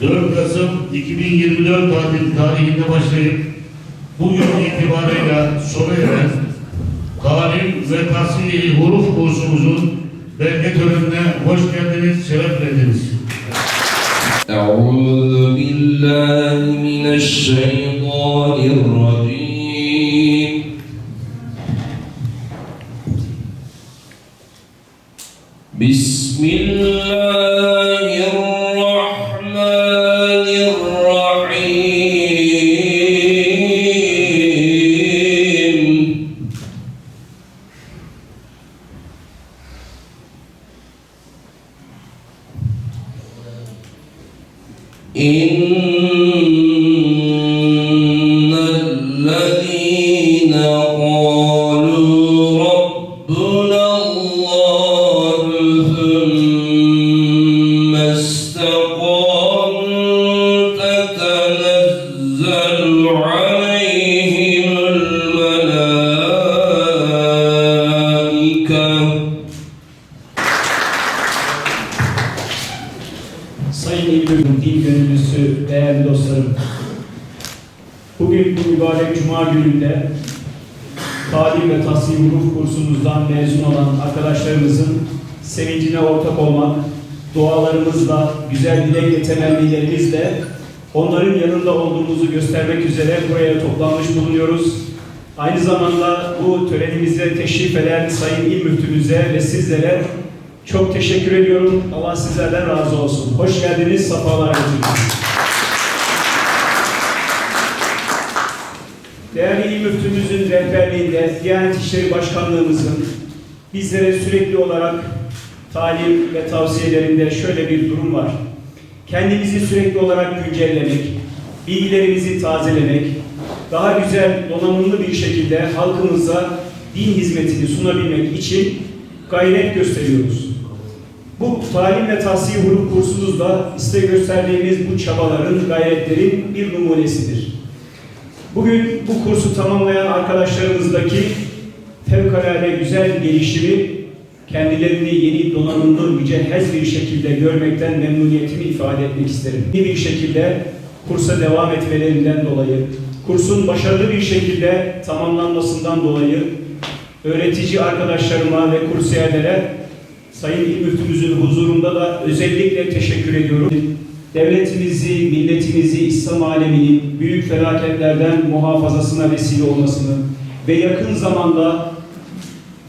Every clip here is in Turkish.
4 Kasım 2024 tatil tarihinde başlayıp bugün itibarıyla sona eren talim ve tahsili huruf kursumuzun belge törenine hoş geldiniz, şereflediniz. أعوذ بالله من الشيطان الرجيم بسم الله Cuma gününde talim ve tahsil hukuk kursumuzdan mezun olan arkadaşlarımızın sevincine ortak olmak, dualarımızla, güzel dilek ve temennilerimizle onların yanında olduğumuzu göstermek üzere buraya toplanmış bulunuyoruz. Aynı zamanda bu törenimize teşrif eden Sayın İl Müftümüze ve sizlere çok teşekkür ediyorum. Allah sizlerden razı olsun. Hoş geldiniz, sefalar getirdiniz. Değerli İl Müftümüzün rehberliğinde Diyanet İşleri Başkanlığımızın bizlere sürekli olarak talim ve tavsiyelerinde şöyle bir durum var. Kendimizi sürekli olarak güncellemek, bilgilerimizi tazelemek, daha güzel, donanımlı bir şekilde halkımıza din hizmetini sunabilmek için gayret gösteriyoruz. Bu talim ve tahsil hukuk kursumuzda iste gösterdiğimiz bu çabaların, gayretlerin bir numunesidir. Bugün bu kursu tamamlayan arkadaşlarımızdaki fevkalade güzel gelişimi kendilerini yeni donanımlı, mücehhez bir şekilde görmekten memnuniyetimi ifade etmek isterim. İyi bir şekilde kursa devam etmelerinden dolayı, kursun başarılı bir şekilde tamamlanmasından dolayı öğretici arkadaşlarıma ve kursiyerlere Sayın İl Müftümüzün huzurunda da özellikle teşekkür ediyorum. Devletimizi, milletimizi, İslam aleminin büyük felaketlerden muhafazasına vesile olmasını ve yakın zamanda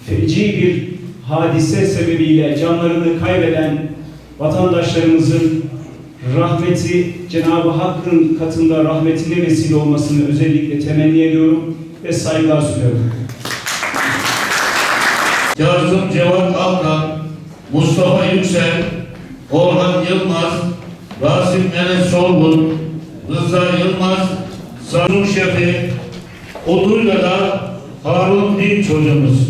feci bir hadise sebebiyle canlarını kaybeden vatandaşlarımızın rahmeti Cenab-ı Hakk'ın katında rahmetine vesile olmasını özellikle temenni ediyorum ve saygılar sunuyorum. Kazım Cevat Alkan, Mustafa Yüksel, Orhan Yılmaz, Rasim Enes Sorgun, Rıza Yılmaz, Sarun Şefi, Oduyla da Harun Dinç hocamız.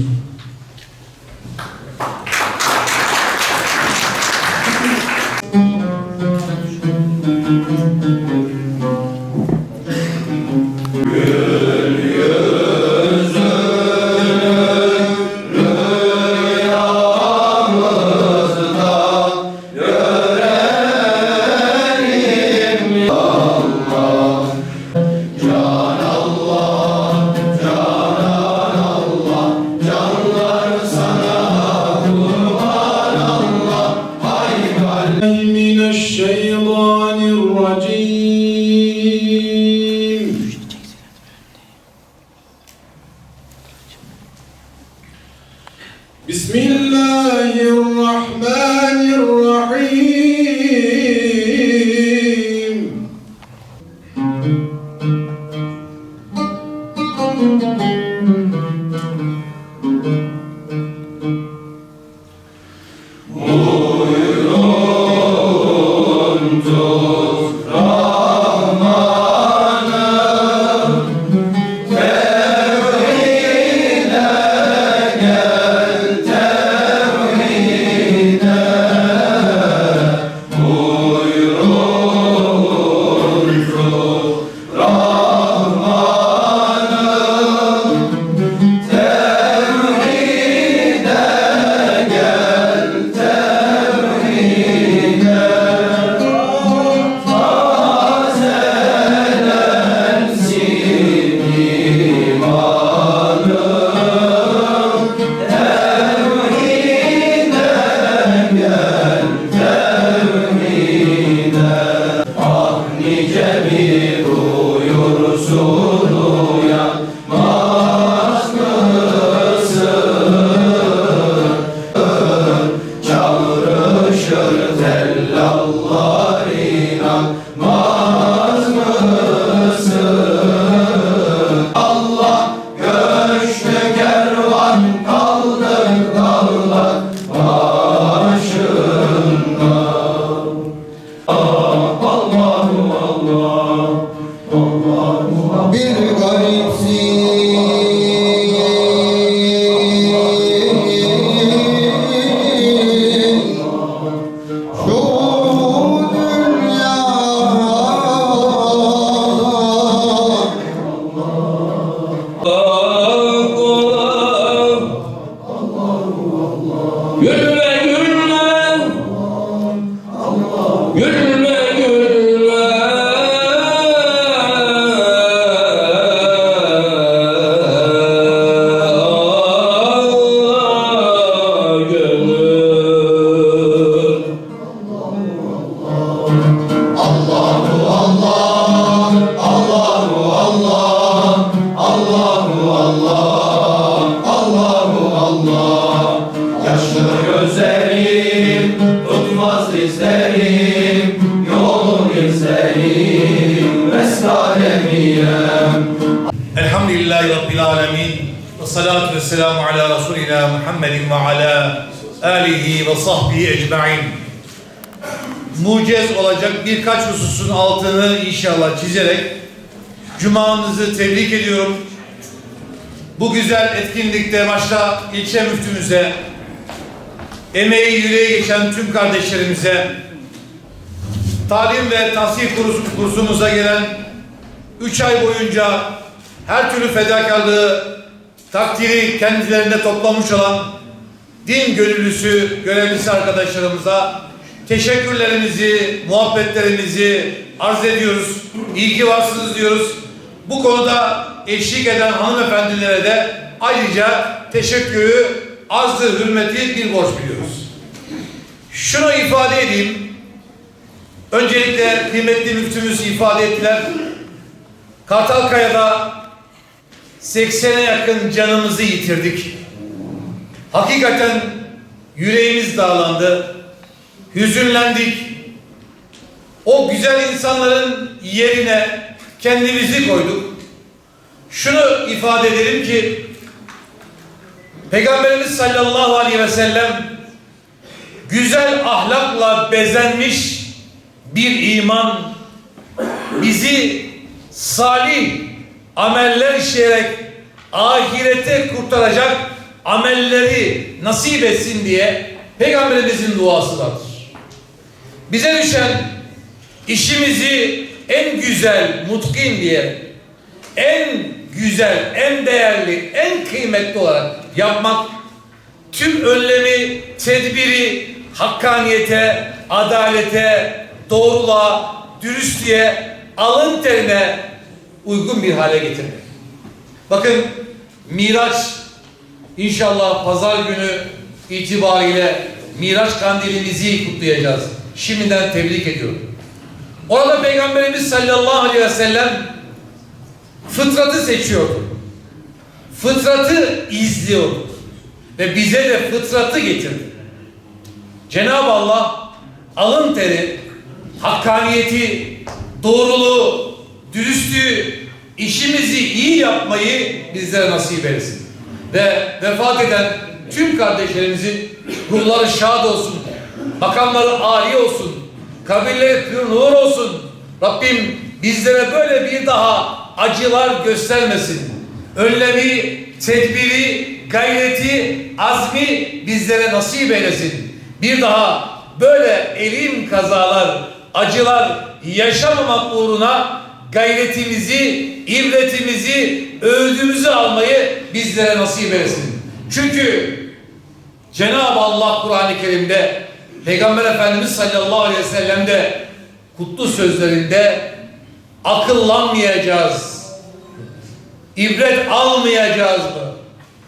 meşhur tellallah salatu ve selamu ala Resulina Muhammedin ve ala alihi ve sahbihi ecma'in. Mucez olacak birkaç hususun altını inşallah çizerek Cuma'nızı tebrik ediyorum. Bu güzel etkinlikte başta ilçe müftümüze, emeği yüreği geçen tüm kardeşlerimize, talim ve tahsil kursu- kursumuza gelen üç ay boyunca her türlü fedakarlığı, takdiri kendilerinde toplamış olan din gönüllüsü, görevlisi arkadaşlarımıza teşekkürlerimizi, muhabbetlerimizi arz ediyoruz. İyi ki varsınız diyoruz. Bu konuda eşlik eden hanımefendilere de ayrıca teşekkürü, arzı, hürmeti bir borç biliyoruz. Şunu ifade edeyim. Öncelikle kıymetli müftümüz ifade ettiler. Kartalkaya'da 80'e yakın canımızı yitirdik. Hakikaten yüreğimiz dağlandı. Hüzünlendik. O güzel insanların yerine kendimizi koyduk. Şunu ifade edelim ki Peygamberimiz sallallahu aleyhi ve sellem güzel ahlakla bezenmiş bir iman bizi salih ameller işleyerek ahirete kurtaracak amelleri nasip etsin diye Peygamberimizin duası vardır. Bize düşen işimizi en güzel, mutkin diye en güzel, en değerli, en kıymetli olarak yapmak tüm önlemi, tedbiri hakkaniyete, adalete, doğruluğa, dürüstlüğe, alın terine uygun bir hale getirmek. Bakın Miraç inşallah pazar günü itibariyle Miraç kandilimizi kutlayacağız. Şimdiden tebrik ediyorum. Orada Peygamberimiz sallallahu aleyhi ve sellem fıtratı seçiyordu. Fıtratı izliyordu. Ve bize de fıtratı getirdi. Cenab-ı Allah alın teri, hakkaniyeti, doğruluğu, dürüstlüğü, işimizi iyi yapmayı bizlere nasip etsin. Ve vefat eden tüm kardeşlerimizin ruhları şad olsun, makamları âli olsun, kabirleri pür nur olsun. Rabbim bizlere böyle bir daha acılar göstermesin. Önlemi, tedbiri, gayreti, azmi bizlere nasip eylesin. Bir daha böyle elim kazalar, acılar yaşamamak uğruna gayretimizi, ibretimizi, öğüdümüzü almayı bizlere nasip eylesin. Çünkü Cenab-ı Allah Kur'an-ı Kerim'de Peygamber Efendimiz sallallahu aleyhi ve sellem kutlu sözlerinde akıllanmayacağız. İbret almayacağız mı?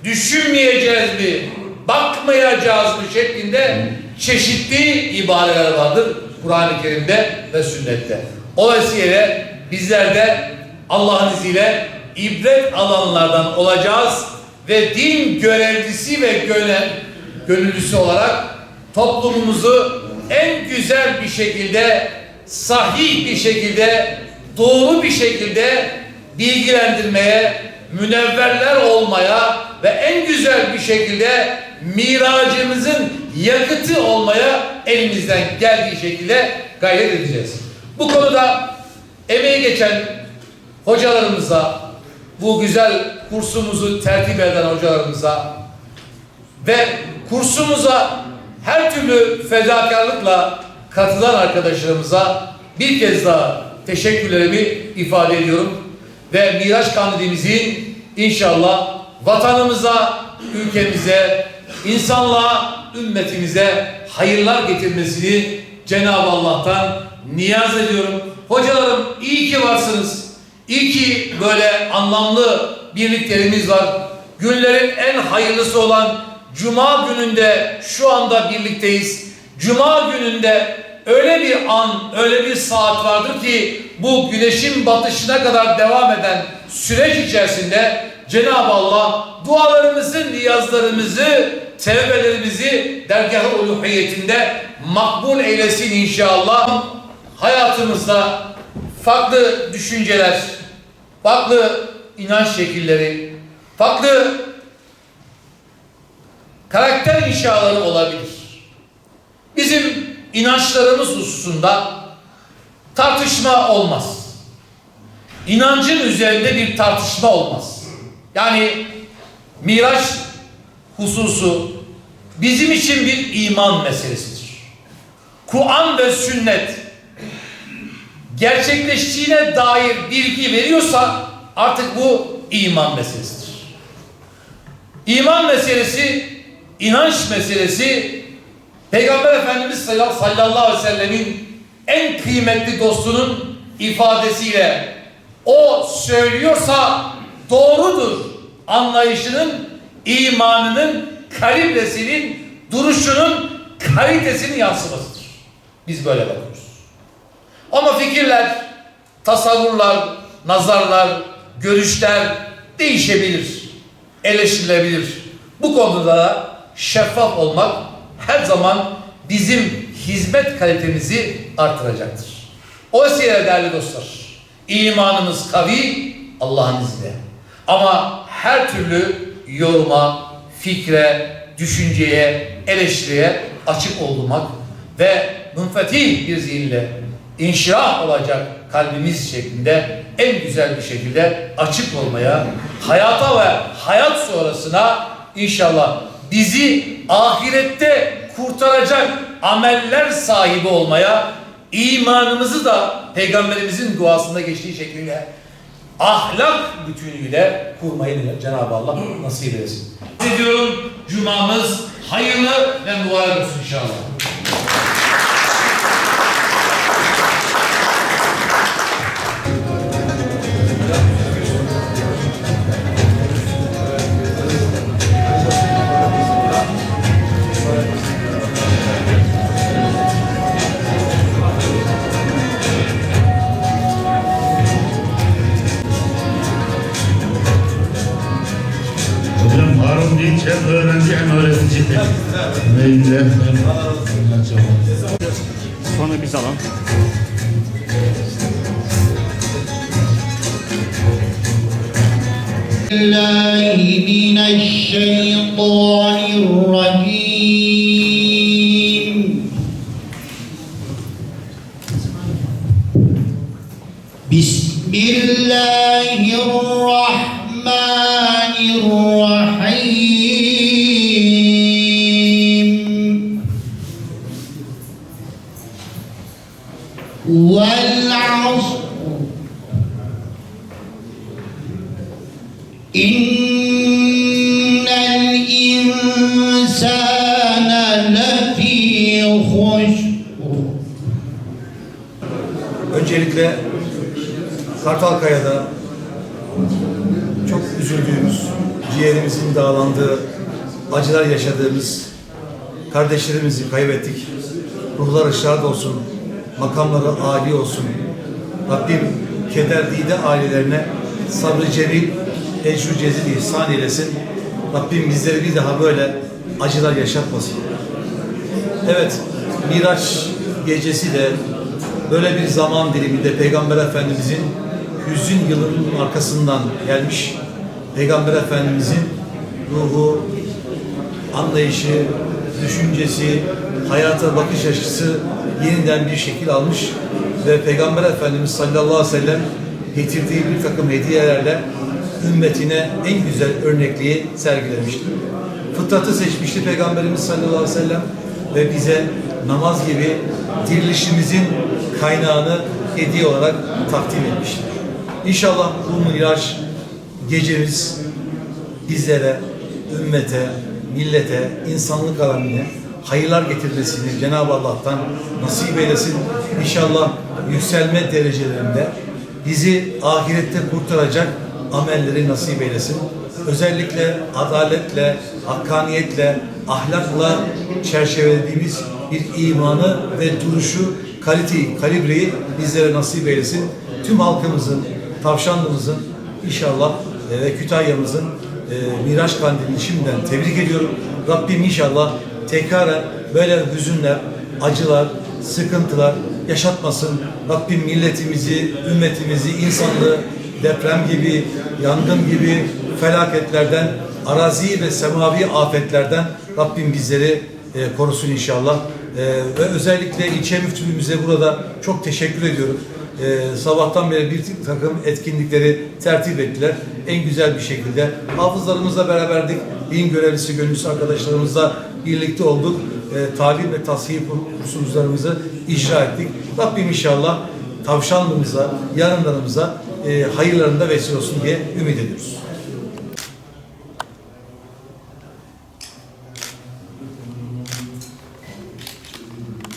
Düşünmeyeceğiz mi? Bakmayacağız mı şeklinde çeşitli ibareler vardır Kur'an-ı Kerim'de ve sünnette. O vesileyle bizler de Allah'ın izniyle ibret alanlardan olacağız ve din görevlisi ve gönül, gönüllüsü olarak toplumumuzu en güzel bir şekilde, sahih bir şekilde, doğru bir şekilde bilgilendirmeye, münevverler olmaya ve en güzel bir şekilde miracımızın yakıtı olmaya elimizden geldiği şekilde gayret edeceğiz. Bu konuda emeği geçen hocalarımıza, bu güzel kursumuzu tertip eden hocalarımıza ve kursumuza her türlü fedakarlıkla katılan arkadaşlarımıza bir kez daha teşekkürlerimi ifade ediyorum. Ve Miraç Kandilimizi inşallah vatanımıza, ülkemize, insanlığa, ümmetimize hayırlar getirmesini Cenab-ı Allah'tan niyaz ediyorum. Hocalarım iyi ki varsınız. İyi ki böyle anlamlı birliklerimiz var. Günlerin en hayırlısı olan Cuma gününde şu anda birlikteyiz. Cuma gününde öyle bir an, öyle bir saat vardır ki bu güneşin batışına kadar devam eden süreç içerisinde Cenab-ı Allah dualarımızı, niyazlarımızı, tevbelerimizi dergah-ı uluhiyetinde makbul eylesin inşallah. Hayatımızda farklı düşünceler, farklı inanç şekilleri, farklı karakter inşaları olabilir. Bizim inançlarımız hususunda tartışma olmaz. İnancın üzerinde bir tartışma olmaz. Yani Miraç hususu bizim için bir iman meselesidir. Kur'an ve sünnet gerçekleştiğine dair bilgi veriyorsa artık bu iman meselesidir. İman meselesi, inanç meselesi Peygamber Efendimiz sallallahu aleyhi ve sellemin en kıymetli dostunun ifadesiyle o söylüyorsa doğrudur anlayışının, imanının, kalibresinin, duruşunun kalitesinin yansımasıdır. Biz böyle bakıyoruz. Ama fikirler, tasavvurlar, nazarlar, görüşler değişebilir, eleştirilebilir. Bu konuda da şeffaf olmak her zaman bizim hizmet kalitemizi artıracaktır. O vesileyle değerli dostlar, imanımız kavi Allah'ın izniyle. Ama her türlü yoruma, fikre, düşünceye, eleştiriye açık olmak ve münfetih bir zihinle inşirah olacak kalbimiz şeklinde en güzel bir şekilde açık olmaya, hayata ve hayat sonrasına inşallah bizi ahirette kurtaracak ameller sahibi olmaya, imanımızı da Peygamberimizin duasında geçtiği şekilde ahlak bütünüyle kurmayı Cenab-ı Allah nasip etsin. Ediyorum cumamız hayırlı ve mübarek olsun inşallah. Harun değil, hem öğrenci hem öğretici. Neyse. Sonra biz alalım. الله من الشيطان الرجيم بسم الله الرحمن والعصر إن الإنسان لفي خسر Öncelikle Kartalkaya'da çok üzüldüğümüz, ciğerimizin dağlandığı, acılar yaşadığımız kardeşlerimizi kaybettik. Ruhları şad olsun, makamları âli olsun. Rabbim kederdide ailelerine sabrı cemil, ecru cezil ihsan eylesin. Rabbim bizleri bir daha böyle acılar yaşatmasın. Evet, Miraç gecesi de böyle bir zaman diliminde Peygamber Efendimizin hüzün yılının arkasından gelmiş. Peygamber Efendimizin ruhu, anlayışı, düşüncesi, hayata bakış açısı yeniden bir şekil almış ve Peygamber Efendimiz sallallahu aleyhi ve sellem getirdiği bir takım hediyelerle ümmetine en güzel örnekliği sergilemiştir. Fıtratı seçmişti Peygamberimiz sallallahu aleyhi ve sellem ve bize namaz gibi dirilişimizin kaynağını hediye olarak takdim etmiştir. İnşallah bu Miraç gecemiz bizlere, ümmete, millete, insanlık alemine hayırlar getirmesini Cenab-ı Allah'tan nasip eylesin. İnşallah yükselme derecelerinde bizi ahirette kurtaracak amelleri nasip eylesin. Özellikle adaletle, hakkaniyetle, ahlakla çerçevelediğimiz bir imanı ve duruşu, kaliteyi, kalibreyi bizlere nasip eylesin. Tüm halkımızın, Tavşanlımızın inşallah e, ve Kütahya'mızın e, Miraç Kandili'ni şimdiden tebrik ediyorum. Rabbim inşallah tekrar böyle hüzünler, acılar, sıkıntılar yaşatmasın. Rabbim milletimizi, ümmetimizi, insanlığı deprem gibi, yangın gibi felaketlerden, arazi ve semavi afetlerden Rabbim bizleri e, korusun inşallah. E, ve özellikle ilçe müftülüğümüze burada çok teşekkür ediyorum. E, sabahtan beri bir takım etkinlikleri tertip ettiler. En güzel bir şekilde. Hafızlarımızla beraberdik. Din görevlisi, gönüllüsü arkadaşlarımızla birlikte olduk. E, talim ve tasfiye kursumuzlarımızı icra ettik. Rabbim inşallah tavşanlığımıza, yarınlarımıza e, hayırlarında vesile olsun diye ümit ediyoruz.